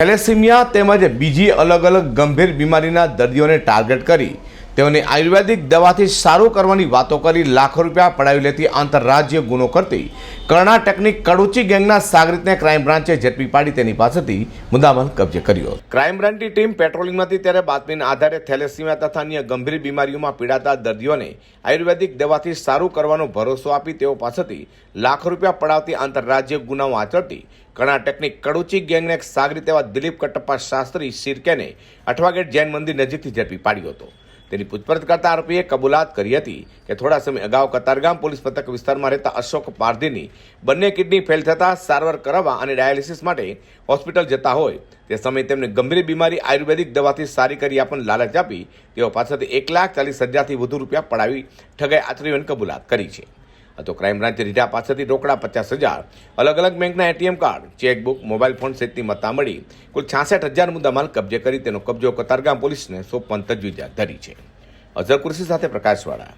Thalassaemia તેમજ બીજી અલગ અલગ ગંભીર બીમારીના દર્દીઓને ટાર્ગેટ કરી તેઓને આયુર્વેદિક દવાથી સારું કરવાની વાતો કરી લાખો રૂપિયા પડાવી લેતી આંતરરાજ્ય ગુનો કરતી કર્ણાટકની કડુચી ગેંગના સાગરીતને ક્રાઇમ બ્રાન્ચે ઝડપી પાડી તેની પાસેથી મુદ્દામાલ કબજે કર્યો. ક્રાઇમ બ્રાન્ચની ટીમ પેટ્રોલિંગમાંથી ત્યારે બાતમીના આધારે થેલેસીમિયા તથા અન્ય ગંભીર બીમારીઓમાં પીડાતા દર્દીઓને આયુર્વેદિક દવાથી સારું કરવાનો ભરોસો આપી તેઓ પાસેથી લાખો રૂપિયા પડાવતી આંતરરાજ્ય ગુનાઓ આચરતી કર્ણાટકની કડુચી ગેંગને એક સાગરીત એવા દિલીપ કટપ્પા શાસ્ત્રી સિરકેને અઠવાગેટ જૈન મંદિર નજીકથી ઝડપી પાડ્યો હતો. તેની પૂછપરછ કરતા આરોપીએ કબૂલાત કરી હતી કે થોડા સમય અગાઉ કતારગામ પોલીસ મથક વિસ્તારમાં રહેતા અશોક પારધીની બંને કિડની ફેલ થતાં સારવાર કરાવવા અને ડાયાલિસિસ માટે હોસ્પિટલ જતા હોય. તે સમયે તેમને ગંભીર બીમારી આયુર્વેદિક દવાથી સારી કરી આપણને લાલચ આપી. તેઓ પાસેથી એક લાખ ચાલીસ હજારથી વધુ રૂપિયા પડાવી ઠગાઈ આચરી કબૂલાત કરી છે. તો ક્રાઇમ બ્રાન્ચે રીઢા પાસેથી રોકડા પચાસ હજાર. અલગ અલગ બેંકના ATM card chequebook mobile phone સહિતની મત્તા મળી કુલ છાસઠ હજાર મુદ્દામાલ કબજે કરી તેનો કબજો કતારગામ પોલીસને સોંપવાની તજવીજ હાથ ધરી છે. અઝર સાથે પ્રકાશવાળા.